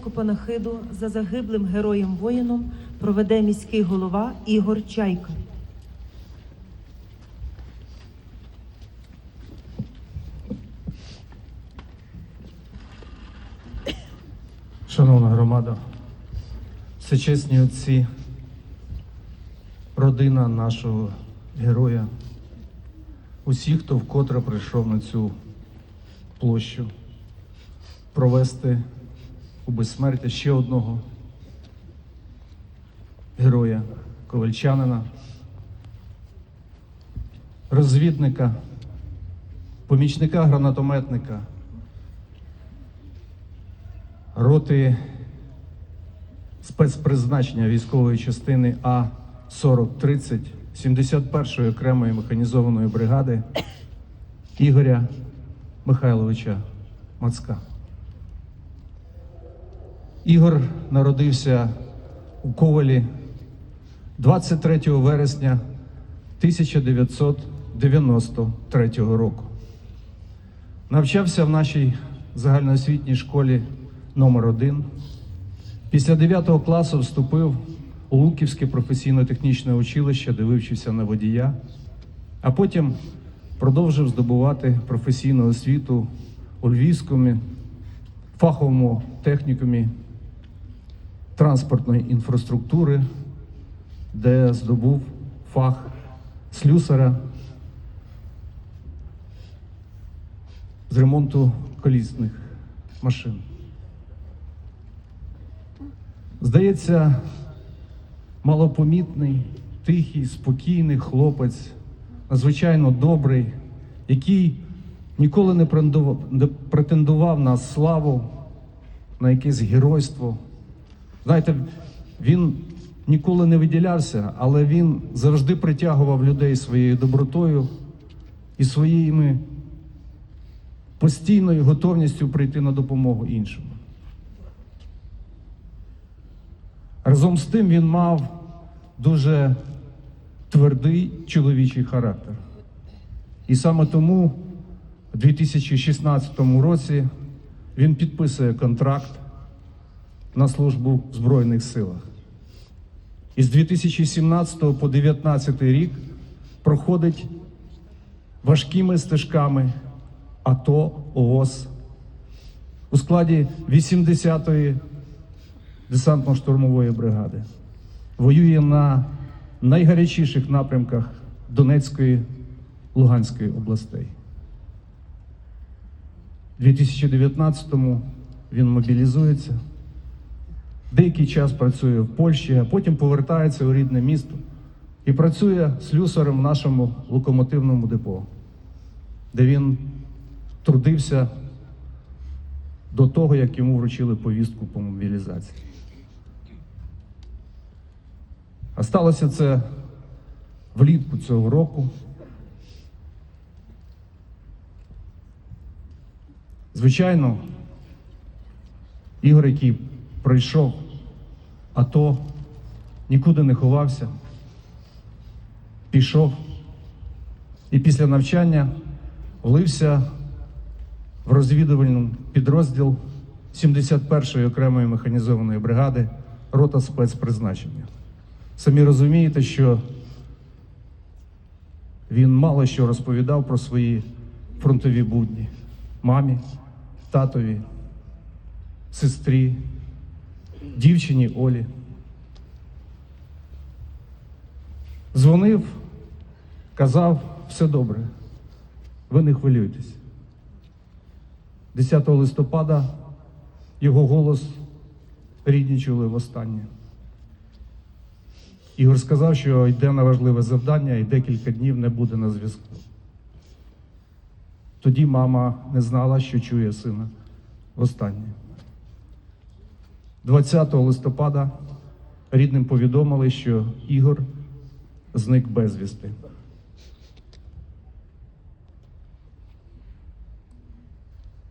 панахиду за загиблим героєм воїном проведе міський голова Ігор Чайка. Шановна громада, всечесні отці, родина нашого героя, усі, хто вкотре прийшов на цю площу, провести у безсмертя ще одного героя, ковальчанина, розвідника, помічника гранатометника роти спецпризначення військової частини А 4030 71-ї окремої механізованої бригади Ігоря Михайловича Мацка. Ігор народився у Ковалі 23 вересня 1993 року. Навчався в нашій загальноосвітній школі номер 1 Після 9 класу вступив у Луківське професійно-технічне училище, де вивчився на водія, а потім продовжив здобувати професійну освіту у Львівському фаховому технікумі транспортної інфраструктури, де здобув фах слюсара з ремонту колісних машин. Здається, малопомітний, тихий, спокійний хлопець, надзвичайно добрий, який ніколи не претендував- на славу, на якесь геройство. Знаєте, він ніколи не виділявся, але він завжди притягував людей своєю добротою і своїми постійною готовністю прийти на допомогу іншому. Разом з тим він мав дуже твердий чоловічий характер. І саме тому у 2016 році він підписує контракт на службу в Збройних силах. І з 2017 по 2019 рік проходить важкими стежками АТО ООС у складі 80-ї десантно-штурмової бригади. Воює на найгарячіших напрямках Донецької, Луганської областей. У 2019-му він мобілізується, деякий час працює в Польщі, а потім повертається у рідне місто і працює слюсарем в нашому локомотивному депо, де він трудився до того, як йому вручили повістку по мобілізації. А сталося це влітку цього року. Звичайно, Ігор, який пройшов АТО, нікуди не ховався, пішов і після навчання влився в розвідувальний підрозділ 71-ї окремої механізованої бригади рота спецпризначення. Самі розумієте, що він мало що розповідав про свої фронтові будні мамі, татові, сестрі, дівчині Олі. Дзвонив, казав, все добре, ви не хвилюйтесь. 10 листопада його голос рідні чули востаннє. Ігор сказав, що йде на важливе завдання і декілька днів не буде на зв'язку. Тоді мама не знала, що чує сина востаннє. 20 листопада рідним повідомили, що Ігор зник безвісти.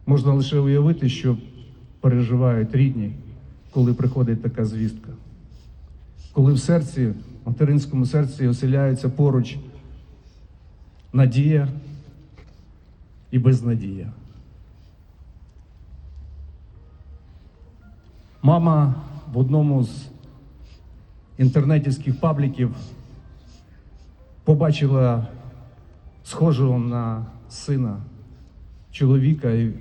Можна лише уявити, що переживають рідні, коли приходить така звістка. Коли в серці, в материнському серці оселяється поруч надія і безнадія. Мама в одному з інтернетівських пабліків побачила схожого на сина чоловіка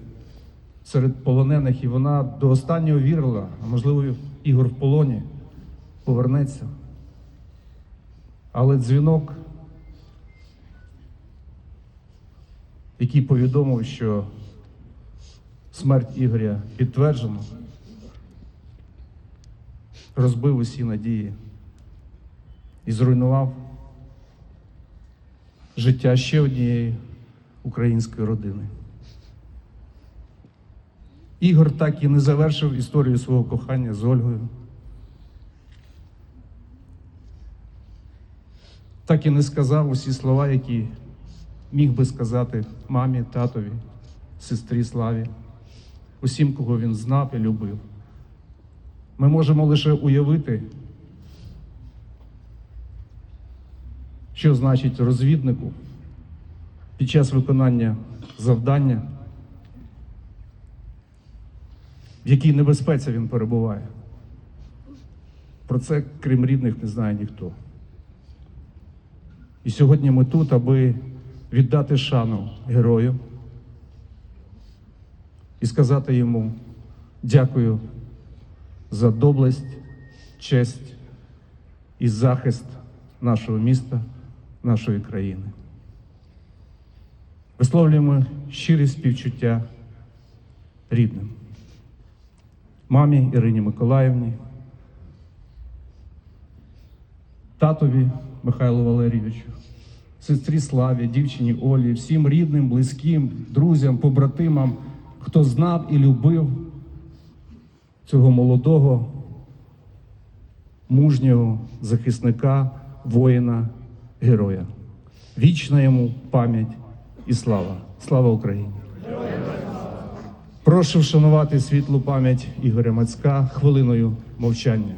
серед полонених, і вона до останнього вірила, а можливо, Ігор в полоні повернеться. Але дзвінок, який повідомив, що смерть Ігоря підтверджена, розбив усі надії і зруйнував життя ще однієї української родини. Ігор так і не завершив історію свого кохання з Ольгою. Так і не сказав усі слова, які міг би сказати мамі, татові, сестрі Славі, усім, кого він знав і любив. Ми можемо лише уявити, що значить розвіднику під час виконання завдання, в якій небезпеці він перебуває. Про це, крім рідних, не знає ніхто. І сьогодні ми тут, аби віддати шану герою і сказати йому дякую за доблесть, честь і захист нашого міста, нашої країни. Висловлюємо щирі співчуття рідним, мамі Ірині Миколаївні, татові Михайлу Валерійовичу, сестрі Славі, дівчині Олі, всім рідним, близьким, друзям, побратимам, хто знав і любив цього молодого, мужнього захисника, воїна, героя. Вічна йому пам'ять і слава. Слава Україні! Прошу вшанувати світлу пам'ять Ігоря Мацька хвилиною мовчання.